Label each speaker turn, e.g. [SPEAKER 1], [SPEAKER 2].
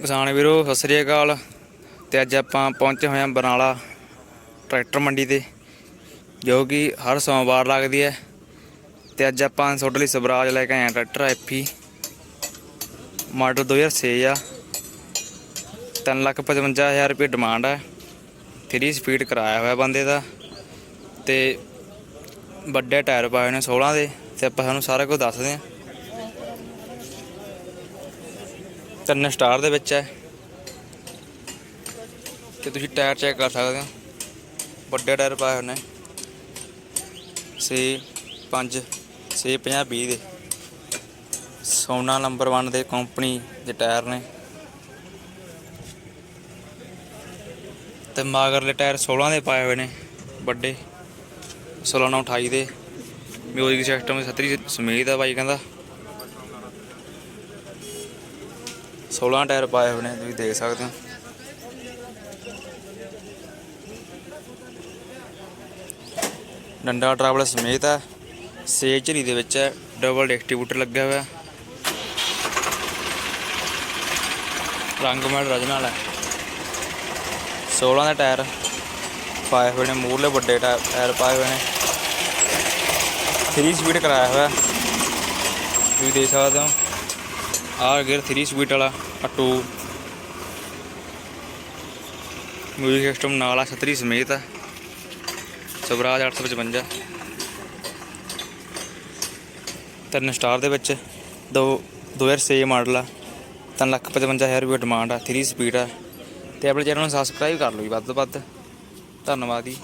[SPEAKER 1] ਕਿਸਾਨ ਵੀਰੋ, ਸਤਿ ਸ੍ਰੀ ਅਕਾਲ। ਤੇ ਅੱਜ ਆਪਾਂ ਪਹੁੰਚੇ ਹੋਏ ਹਾਂ ਬਰਨਾਲਾ ਟਰੈਕਟਰ ਮੰਡੀ ਤੇ, ਜੋ ਕਿ ਹਰ ਸੋਮਵਾਰ ਲੱਗਦੀ ਹੈ। ਤੇ ਅੱਜ ਆਪਾਂ ਤੁਹਾਡੇ ਲਈ ਸਵਰਾਜ ਲੈ ਕੇ ਆਏ ਹਾਂ ਟਰੈਕਟਰ ਐਫੀ ਮਾਡਲ 2006 ਆ। 355000 ਰੁਪਏ ਡਿਮਾਂਡ ਹੈ 3 ਸਪੀਡ ਕਰਾਇਆ ਹੋਇਆ ਬੰਦੇ ਦਾ। ਤੇ ਵੱਡੇ ਟਾਇਰ ਪਾਏ ਹੋਏ ਨੇ 16 ਦੇ। ਤੇ ਆਪਾਂ ਸਾਨੂੰ ਸਾਰਾ ਕੁਝ ਦੱਸਦੇ ਹਾਂ। ਤਿੰਨ ਸਟਾਰ ਦੇ ਵਿੱਚ ਹੈ। ਤੇ ਤੁਸੀਂ ਟਾਇਰ ਚੈੱਕ ਕਰ ਸਕਦੇ ਹੋ। ਵੱਡੇ ਟਾਇਰ ਪਾਏ ਹੋਏ ਨੇ। 6 5 6 50 20 ਦੇ। ਸੋਨਾ ਨੰਬਰ 1 ਦੇ ਕੰਪਨੀ ਦੇ ਟਾਇਰ ਨੇ। ਤੇ ਮਾਗਰਲੇ ਟਾਇਰ 16 ਦੇ ਪਾਏ ਹੋਏ ਨੇ। ਵੱਡੇ। 16 ਨਾਲ 28 ਦੇ। ਮਿਊਜ਼ਿਕ ਸਿਸਟਮ ਸਤਰੀ ਸਮੇਤ ਆ ਬਾਈ ਕਹਿੰਦਾ। 16 ਟਾਇਰ ਪਾਏ ਹੋਏ ਨੇ, ਤੁਸੀਂ ਦੇਖ ਸਕਦੇ ਹੋ। ਡੰਡਾ ਟਰੈਵਲ ਸਮੇਤ ਹੈ ਸੇ ਝਰੀ ਦੇ ਵਿੱਚ ਹੈ ਡਬਲ ਡਿਸਟ੍ਰੀਬਿਊਟਰ ਲੱਗਿਆ ਹੋਇਆ। ਰੰਗ ਮੈਲ ਰਜਨਲ ਹੈ। 16 ਦੇ ਟਾਇਰ ਪਾਏ ਹੋਏ ਨੇ ਮੂਰਲੇ ਵੱਡੇ ਟਾ- ਟਾਇਰ ਪਾਏ ਹੋਏ ਨੇ। 3 ਸਪੀਡ ਕਰਾਇਆ ਹੋਇਆ। ਤੁਸੀਂ ਦੇਖ ਸਕਦੇ ਹੋ। ਆਹ ਗੇਅਰ 3 ਸਪੀਡ ਵਾਲਾ, ਆ 2 ਮਿਊਜ਼ਿਕ ਸਿਸਟਮ ਨਾਲ ਆ ਛਤਰੀ ਸਮੇਤ ਆ। ਸਵਰਾਜ 855 ਤਿੰਨ ਸਟਾਰ ਦੇ ਵਿੱਚ, ਦੋ 2006 ਮਾਡਲ ਆ। 355000 ਰੁਪਏ ਡਿਮਾਂਡ ਆ 3 ਸਪੀਡ ਆ। ਤੇ ਆਪਣੇ ਚੈਨਲ ਨੂੰ ਸਬਸਕ੍ਰਾਈਬ ਕਰ ਲਓ ਜੀ ਵੱਧ ਤੋਂ ਵੱਧ। ਧੰਨਵਾਦ ਜੀ।